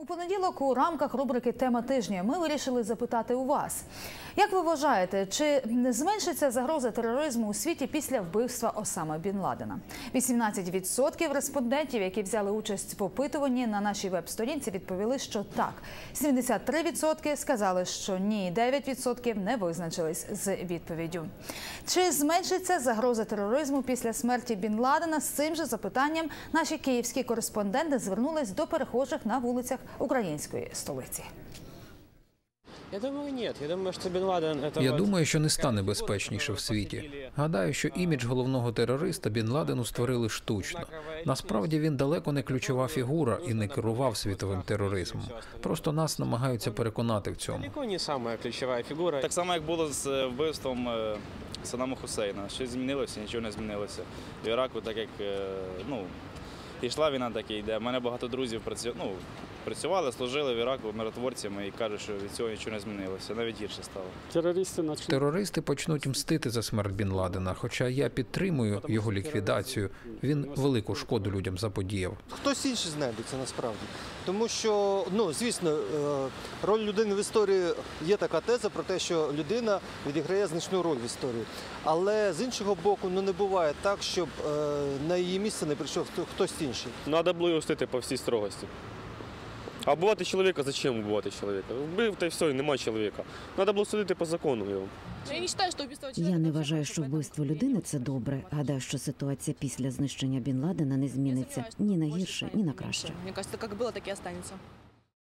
У понеділок у рамках рубрики Тема тижня ми вирішили запитати у вас. Як ви вважаєте, чи зменшиться загроза тероризму у світі після вбивства Осама Бін Ладена? 18% респондентів, які взяли участь в опитуванні на нашій веб-сторінці, відповіли, що так. 73% сказали, що ні, 9% не визначились з відповіддю. Чи зменшиться загроза тероризму після смерті Бін Ладена? З цим же запитанням наші київські кореспонденти звернулись до перехожих на вулицях української столиці. Я думаю, нет. Я думаю, что Бен Ладен Я думаю, що не стане безпечніше в світі. Гадаю, що імідж головного терориста Бін Ладену створили штучно. Насправді він далеко не ключова фігура і не керував світовим тероризмом. Просто нас намагаються переконати в цьому. далеко не самая ключевая фигура. Так само, як було з е, вбивством е, Саддама Хусейна. Щось змінилося, нічого не змінилося. В Іраку, так як е, ну, йшла війна, так і йде. У мене багато друзів працю... ну, працювали, служили в Іраку миротворцями і кажуть, що від цього нічого не змінилося. Навіть гірше стало. Терористи начнут Терористи почнуть мстити за смерть Бін Ладена, хоча я підтримую його ліквідацію. Він велику шкоду людям заподіяв. Хтось інший знайдеться насправді. Тому що, ну звісно, е, роль людини в історії є така теза про те, що людина відіграє значну роль в історії. Але з іншого боку, ну не буває так, щоб е, на її місце не прийшов хто- хтось інший. Надо було його стити по всій строгості. А вбивати чоловіка, зачем вбивати чоловіка? Вбив та й все, і немає чоловіка. Треба було судити по закону його. Ну, Я не считаю, что убийство Я человека не это вважаю, вообще що плохо, вбивство поэтому людини це добре. Гадаю, що ситуація після знищення Бін Ладена не я зміниться сомневаюсь, что ні на больше гірше, станет ні на меньше. краще. Мне кажется, как было, так и останется.